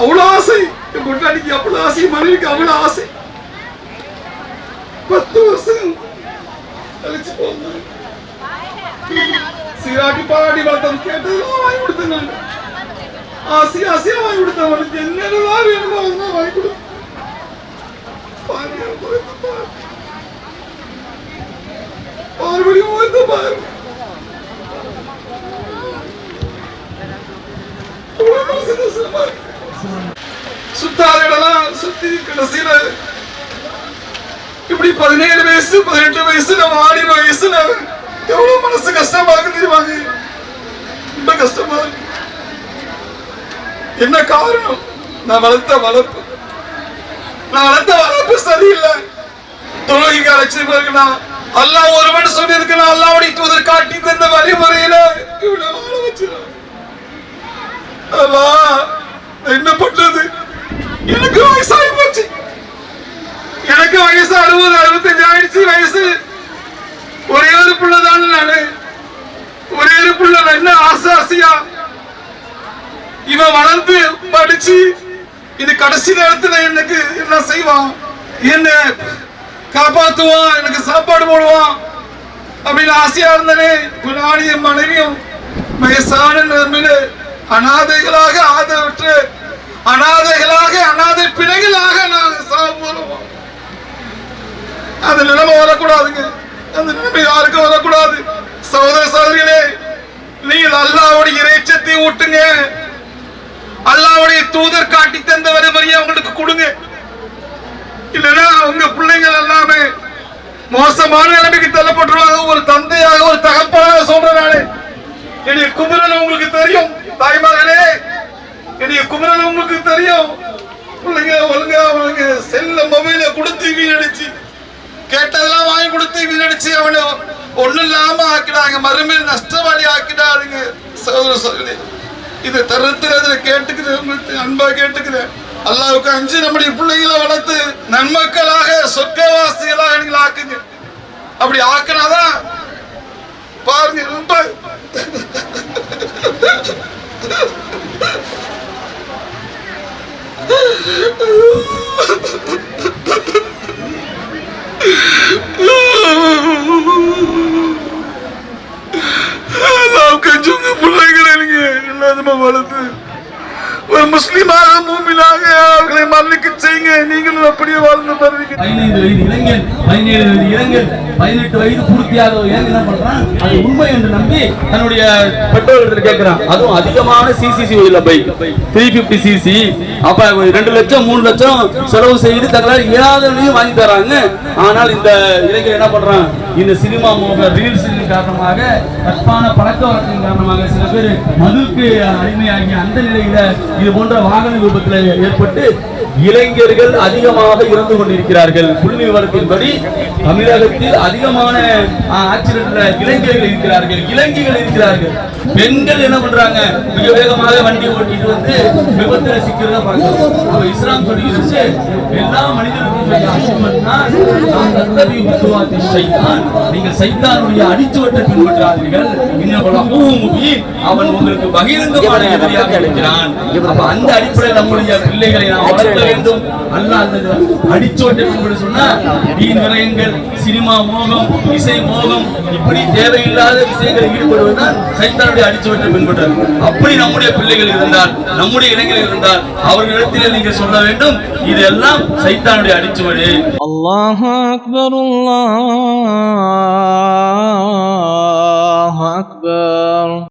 அவ்வளவு ஆசை. என் பொண்டாடிக்கு அவ்வளவு ஆசை மனைவிக்கு அவ்வளவு ஆசை. பத்து வருஷம் கழிச்சு போனேன் சீராட்டி பாராட்டி வளர்த்தவன் கேட்டதெல்லாம் வாங்கி கொடுத்தேன். நான் ஆசை ஆசையா வாங்கி கொடுத்தேன். அவனுக்கு என்னென்னலாம் வேணுமோ அதெல்லாம் வாங்கி கொடுத்தேன் பாருங்க, முகத்தை பாரு. மறுபடியும் முகத்தை பாரு. அவ்வளவு மனசு கஷ்டமா இருக்கு. சுத்தாத இடம்லாம் சுத்தி கடைசியில எப்படி பதினேழு வயசு பதினெட்டு வயசு நம்ம ஆடி வயசுல எவ்வளவு மனசு கஷ்டமா இருக்கு தெரியுமாங்க ரொம்ப கஷ்டமா இருக்கு. என்ன காரணம்? நான் வளர்த்த வளர்ப்பு. நான் வளர்த்த வளர்ப்பு சரியில்லை. தொழுகைக்கு அழைச்சிருப்பாருக்கு இருக்கலாம் அல்லாஹ் ஒருவன் சொல்லியிருக்கு நான் அல்லாவுடைய தூதர் காட்டி தந்த வழிமுறையில இவ்வளவு வாழ வச்சிருக்கேன் என்ன பண்றது எனக்கு வயசாகி போச்சு எனக்கு வயசு அறுபது அறுபத்தஞ்சு ஆயிடுச்சு வயசு. ஒரே ஒரு பிள்ளைதான் நானு. ஒரே ஒரு பிள்ளை என்ன ஆசை ஆசையா. இவன் வளர்ந்து படிச்சு இது கடைசி நேரத்துல எனக்கு என்ன செய்வான்? என்ன? காப்பாத்துவான் எனக்கு சாப்பாடு போடுவான் அப்படின்னு ஆசையா இருந்தனே. இப்ப நானும் என் மனைவியும் வயசான நிலைமையில அனாதைகளாக ஆதரவற்று அனாதைகளாக அனாதை பிணைகளாக நாங்கள் சாப்பிடுவோம் அந்த நிலைமை வரக்கூடாதுங்க. அந்த நிலைமை யாருக்கும் வரக்கூடாது. சகோதர சகோதரிகளே நீங்கள் அல்லாவுடைய இறைச்சத்தை ஊட்டுங்க. அல்லாவுடைய தூதர் காட்டி தந்த வரைமுறையை அவங்களுக்கு கொடுங்க. இல்லைன்னா உங்க பிள்ளைங்கள் எல்லாமே மோசமான நிலைமைக்கு தள்ளப்பட்டுருவாங்க. ஒரு தந்தையாக ஒரு தகப்பனாக சொல்றேன் நானே. என்னுடைய குமரன் உங்களுக்கு தெரியும். தாய்மார்களே என்னுடைய குமரன் உங்களுக்கு தெரியும். பிள்ளைங்க ஒழுங்கா அவனுக்கு செல்ல மொபைல கொடுத்து வீணடிச்சு கேட்டதெல்லாம் வாங்கி கொடுத்து வீணடிச்சு அவனை. ஒண்ணும் இல்லாம ஆக்கிடாங்க. மறுமையில் நஷ்டவாளி ஆக்கிடாருங்க சகோதர சகோதரி இது தருத்திரத்துல கேட்டுக்கிறேன். உங்களுக்கு அன்பா கேட்டுக்கிறேன். அல்லாவுக்கு அஞ்சு நம்முடைய பிள்ளைகளை வளர்த்து நன்மக்களாக சொர்க்கவாசிகளாக நீங்கள் ஆக்குங்க. அப்படி ஆக்கினாதான் பாருங்க ரொம்ப அல்லாவுக்கு அஞ்சு உங்க பிள்ளைகளை நீங்க எல்லாருமே வளர்த்து ஒரு முஸ்லிமாக மூமினாக அவர்களை மன்னிக்க செய்யுங்க. நீங்களும் அப்படியே வாழ்ந்து தருவீங்க. பதினைந்து வயது இளைஞன் பதினேழு வயது இளைஞன் பதினெட்டு வயது பூர்த்தியாக ஏன் என்ன பண்றான்? அது உண்மை என்று நம்பி தன்னுடைய பெற்றோர்களிடத்தில் கேட்கிறான் அதுவும் அதிகமான சிசிசி உள்ள பைக் த்ரீ பிப்டி சிசி அப்ப ரெண்டு லட்சம் மூணு லட்சம் செலவு செய்து தங்களால் இயலாதவனையும் வாங்கி தராங்க. ஆனால் இந்த இளைஞர் என்ன பண்றான்? இந்த சினிமா மோக ரீல்ஸ் காரணமாக தப்பான பழக்க வழக்கத்தின் காரணமாக சில பேர் மதுக்கு அடிமையாகி அந்த நிலையில இது போன்ற வாகன விபத்தில் ஏற்பட்டு இளைஞர்கள் அதிகமாக இறந்து கொண்டிருக்கிறார்கள். புள்ளி விவரத்தின்படி தமிழகத்தில் அதிகமான ஆக்சிடென்ட்ல இளைஞர்கள் இருக்கிறார்கள். இளைஞர்கள் இருக்கிறார்கள். பெண்கள் என்ன பண்றாங்க? மிக வேகமாக வண்டி ஓட்டிட்டு வந்து விபத்துல சிக்கிறத பார்க்கணும் இஸ்லாம் சொல்லிருச்சு எல்லா மனிதர்களுக்கும் நீங்கள் சைத்தானுடைய அடிச்சுவட்டை பின்பற்றாதீர்கள். அவன் உங்களுக்கு பகிரங்கமான எதிரியாக இருக்கிறான். அப்ப அந்த அடிப்படையில் நம்முடைய பிள்ளைகளை நாம் வளர்க்க வேண்டும். அல்ல அல்லது அடிச்சோட்டு என்று வீண் விரயங்கள் சினிமா மோகம் இசை மோகம் இப்படி தேவையில்லாத விஷயங்களில் ஈடுபடுவதுதான் சைத்தானுடைய அடிச்சோட்டை பின்பற்றார் அப்படி நம்முடைய பிள்ளைகள் இருந்தால் நம்முடைய இளைஞர்கள் இருந்தால் அவர்களிடத்தில் நீங்கள் சொல்ல வேண்டும் இதெல்லாம் சைத்தானுடைய அடிச்சுவடு. அல்லாஹ் அக்பர் அல்லாஹ் அக்பர்.